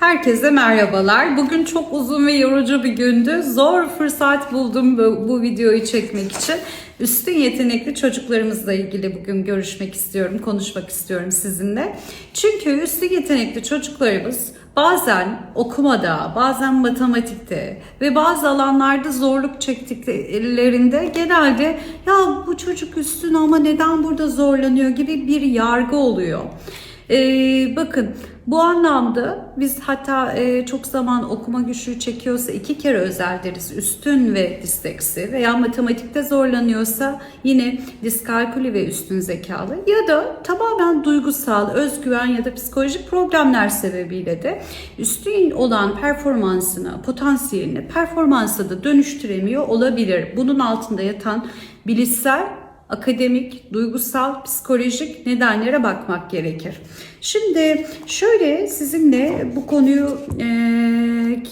Herkese merhabalar. Bugün çok uzun ve yorucu bir gündü. Zor fırsat buldum bu, bu videoyu çekmek için. Üstün yetenekli çocuklarımızla ilgili bugün görüşmek istiyorum, konuşmak istiyorum sizinle. Çünkü üstün yetenekli çocuklarımız bazen okumada, bazen matematikte ve bazı alanlarda zorluk çektiklerinde genelde ya bu çocuk üstün ama neden burada zorlanıyor gibi bir yargı oluyor. Ee, bakın bu anlamda biz hatta e, çok zaman okuma güçlüğü çekiyorsa iki kere özel deriz. Üstün ve disleksi veya matematikte zorlanıyorsa yine diskalkülü ve üstün zekalı ya da tamamen duygusal, özgüven ya da psikolojik problemler sebebiyle de üstün olan performansını, potansiyelini performansa da dönüştüremiyor olabilir. Bunun altında yatan bilişsel akademik, duygusal, psikolojik nedenlere bakmak gerekir. Şimdi şöyle sizinle bu konuyu e,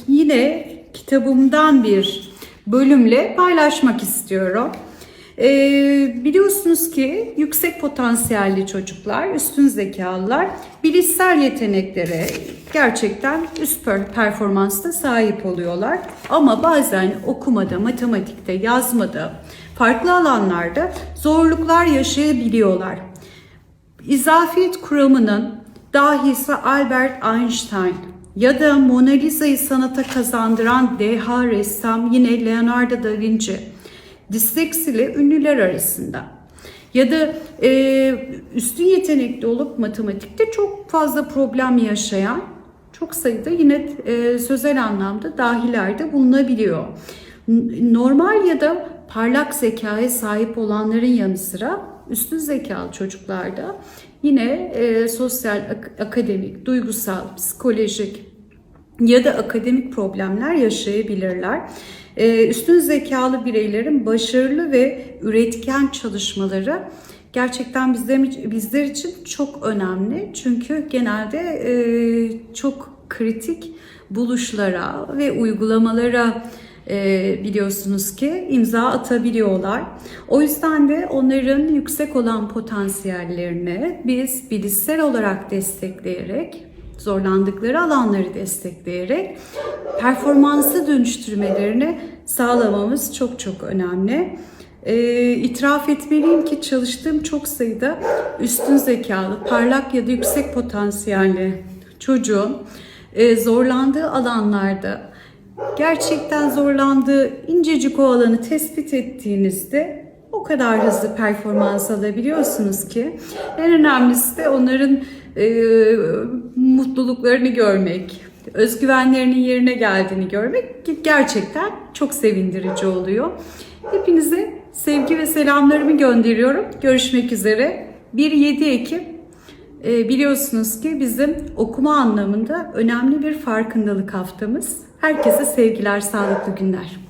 yine kitabımdan bir bölümle paylaşmak istiyorum. E, biliyorsunuz ki yüksek potansiyelli çocuklar, üstün zekalılar bilişsel yeteneklere gerçekten üst performansta sahip oluyorlar. Ama bazen okumada, matematikte, yazmada, farklı alanlarda zorluklar yaşayabiliyorlar. İzafiyet kuramının dahisi Albert Einstein ya da Mona Lisa'yı sanata kazandıran deha ressam yine Leonardo da Vinci disleksili ünlüler arasında. Ya da e, üstün yetenekli olup matematikte çok fazla problem yaşayan çok sayıda yine e, sözel anlamda dahilerde bulunabiliyor. Normal ya da parlak zekaya sahip olanların yanı sıra üstün zekalı çocuklarda yine e, sosyal, ak- akademik, duygusal, psikolojik ya da akademik problemler yaşayabilirler. E, üstün zekalı bireylerin başarılı ve üretken çalışmaları gerçekten bizler, bizler için çok önemli. Çünkü genelde e, çok kritik buluşlara ve uygulamalara e, biliyorsunuz ki imza atabiliyorlar. O yüzden de onların yüksek olan potansiyellerini biz bilişsel olarak destekleyerek zorlandıkları alanları destekleyerek performansı dönüştürmelerini sağlamamız çok çok önemli. E, itiraf etmeliyim ki çalıştığım çok sayıda üstün zekalı, parlak ya da yüksek potansiyelli çocuğun e, zorlandığı alanlarda gerçekten zorlandığı incecik o alanı tespit ettiğinizde o kadar hızlı performans alabiliyorsunuz ki en önemlisi de onların e, mutluluklarını görmek, özgüvenlerinin yerine geldiğini görmek gerçekten çok sevindirici oluyor. Hepinize sevgi ve selamlarımı gönderiyorum. Görüşmek üzere. 1-7 Ekim e, biliyorsunuz ki bizim okuma anlamında önemli bir farkındalık haftamız. Herkese sevgiler, sağlıklı günler.